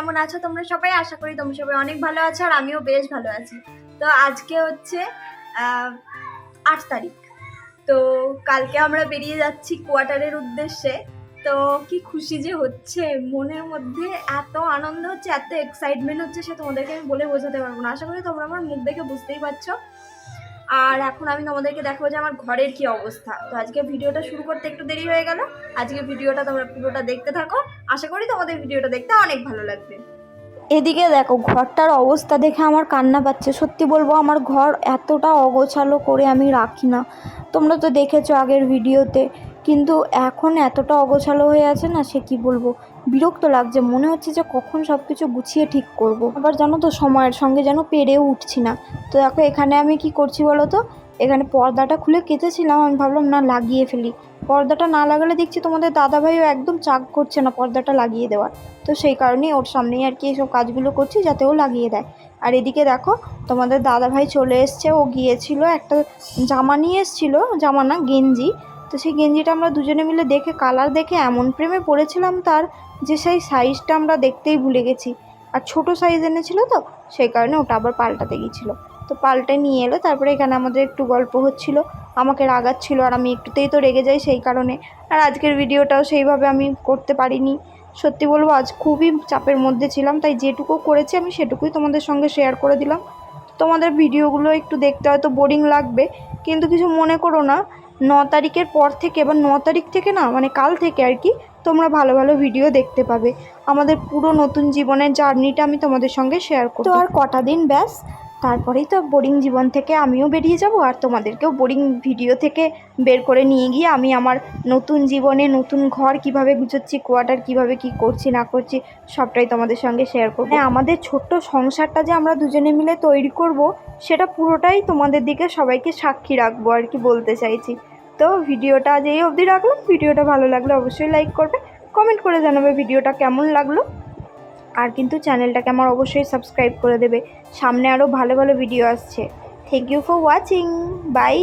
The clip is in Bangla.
কেমন আছো তোমরা সবাই? আশা করি তোমরা সবাই অনেক ভালো আছো আর আমিও বেশ ভালো আছি। তো আজকে হচ্ছে আট তারিখ। তো কালকে আমরা বেরিয়ে যাচ্ছি কোয়ার্টারের উদ্দেশ্যে। তো কি খুশি যে হচ্ছে, মনের মধ্যে এত আনন্দ হচ্ছে, এত এক্সাইটমেন্ট হচ্ছে সে তোমাদেরকে আমি বলে বোঝাতে পারব না। আশা করি তোমরা আমার মুখ দেখে বুঝতেই পারছ। আর এখন আমি তোমাদেরকে দেখাবো যে আমার ঘরের কি অবস্থা। তো আজকে ভিডিওটা শুরু করতে একটু দেরি হয়ে গেল। আজকে ভিডিওটা তোমরা পুরোটা দেখতে থাকো। আশা করি তোমাদের ভিডিওটা দেখতে অনেক ভালো লাগবে। এদিকে দেখো, ঘরটার অবস্থা দেখে আমার কান্না পাচ্ছে। সত্যি বলব, আমার ঘর এতটা অগোছালো করে আমি রাখি না। তোমরা তো দেখেছ আগের ভিডিওতে, কিন্তু এখন এতটা অগোছালো হয়ে আছে না, সে কি বলব? বিরক্ত লাগছে, মনে হচ্ছে যে কখন সব কিছু গুছিয়ে ঠিক করব। আবার জানো তো, সময়ের সঙ্গে যেন পেরেও উঠছি না। তো দেখো, এখানে আমি কি করছি বলো তো? এখানে পর্দাটা খুলে কেটেছিলাম, আমি ভাবলাম না, লাগিয়ে ফেলি। পর্দাটা না লাগালে দেখছি তোমাদের দাদাভাইও একদম চাক করছে না পর্দাটা লাগিয়ে দেওয়ার। তো সেই কারণেই ওর সামনেই আর কি এইসব কাজগুলো করছি যাতে ও লাগিয়ে দেয়। আর এদিকে দেখো, তোমাদের দাদাভাই চলে এসছে। ও গিয়েছিল একটা জামা নিয়ে এসছিল, জামা না গেঞ্জি। তো সেই গেঞ্জিটা আমরা দুজনে মিলে দেখে, কালার দেখে এমন প্রেমে পড়েছিলাম তার যে সেই সাইজটা আমরা দেখতেই ভুলে গেছি। আর ছোট সাইজ এনেছিল তো, সেই কারণে ওটা আবার পাল্টাতে গিয়েছিল। তো পাল্টে নিয়ে এলো, তারপরে এখানে আমাদের একটু গল্প হচ্ছিল। আমাকে রাগাচ্ছিল আর আমি একটুতেই তো রেগে যাই সেই কারণে। আর আজকের ভিডিওটাও সেইভাবে আমি করতে পারিনি। সত্যি বলব, আজ খুবই চাপের মধ্যে ছিলাম, তাই যেটুকু করেছি আমি সেটুকুই তোমাদের সঙ্গে শেয়ার করে দিলাম। তোমাদের ভিডিওগুলো একটু দেখতে হয়তো বোরিং লাগবে, কিন্তু কিছু মনে করো না, ন তারিখের পর থেকে এবার ন তারিখ থেকে না মানে কাল থেকে আর কি, তোমরা ভালো ভালো ভিডিও দেখতে পাবে। আমাদের পুরো নতুন জীবনের জার্নিটা আমি তোমাদের সঙ্গে শেয়ার করব আর কটা দিন ব্যাস? তারপরেই তো বোরিং জীবন থেকে আমিও বেরিয়ে যাব আর তোমাদেরকেও বোরিং ভিডিও থেকে বের করে নিয়ে গিয়ে আমি আমার নতুন জীবনে নতুন ঘর কীভাবে গুছোচ্ছি কোয়ার্টার কীভাবে কি করছি না করছি সবটাই তোমাদের সঙ্গে শেয়ার করব। হ্যাঁ, আমাদের ছোট্ট সংসারটা যে আমরা দুজনে মিলে তৈরি করব সেটা পুরোটাই তোমাদের দিকে সবাইকে সাক্ষী রাখব আর কি বলতে চাইছি। তো ভিডিওটা এই অবধি রাখলাম। ভিডিওটা ভালো লাগলে অবশ্যই লাইক করবে। কমেন্ট করে জানাবে ভিডিওটা কেমন লাগল। আর কিন্তু চ্যানেলটাকে আমার অবশ্যই সাবস্ক্রাইব করে দেবে। সামনে আরও ভালো ভালো ভিডিও আসছে। Thank you for watching bye